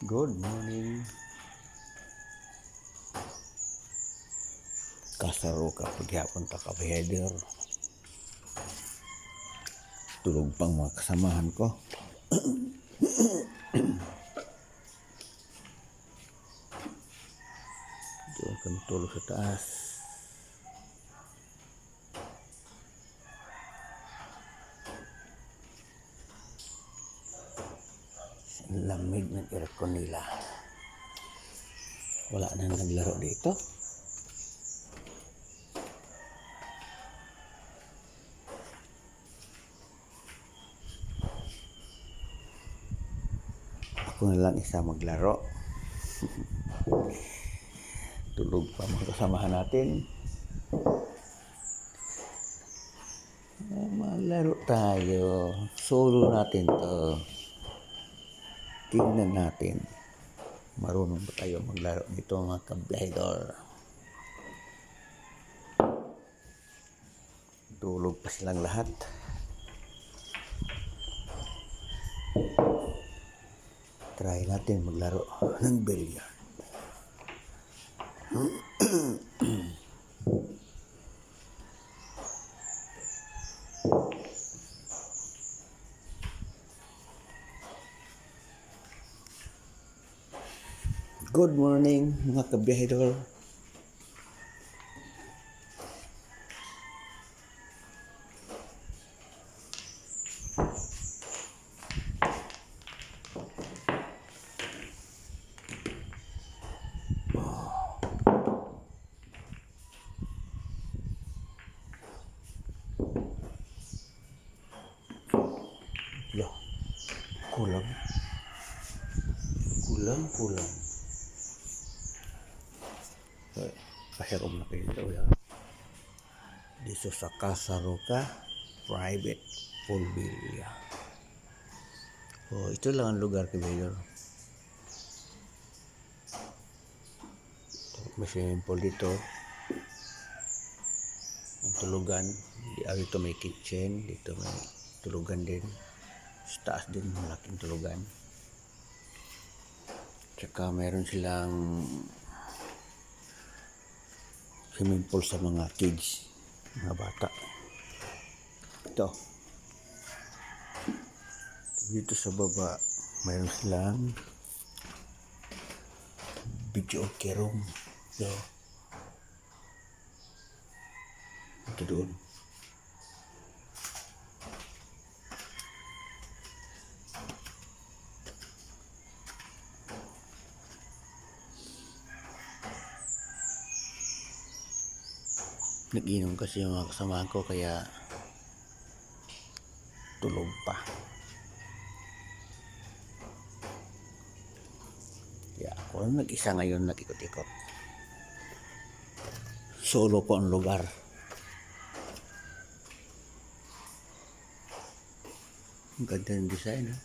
Good morning. Kasaro ka paghapon ta ka behavior. Tulog pang mga kasamahan ko. Doon kami tulog sa taas. Lamig ng aircon nila. Wala na naglaro dito. Ako na lang isa maglaro. Tulog pa mga kasamahan natin. Ah, Maglaro tayo. Solo natin to. Tignan natin. Marunong ba tayo maglaro nito mga kablaydor? Tulog pa silang lahat. Try natin maglaro ng billiard. Good morning mga kabiyahidor. Pulang, pulang, pulang. Okay, pahiram na kayo. Ya. Dito sa Casa Roca, private villa. So, ito lang ang lugar kay Mayor. May swimming pool dito. Ang tulugan. Di, ah, dito may kitchen. Dito may tulugan din. Sa taas din, malaking tulugan. Tsaka meron silang swimming pool sa mga kids, mga bata. Ito. Dito sa baba, mayroon silang video okay room. So, ito doon. Nag-inom kasi yung mga kasamahan ko kaya tulog pa. Kaya ako nag-isa ngayon nag-ikot-ikot. Solo ko ang lugar. Ang ganda ng design ha.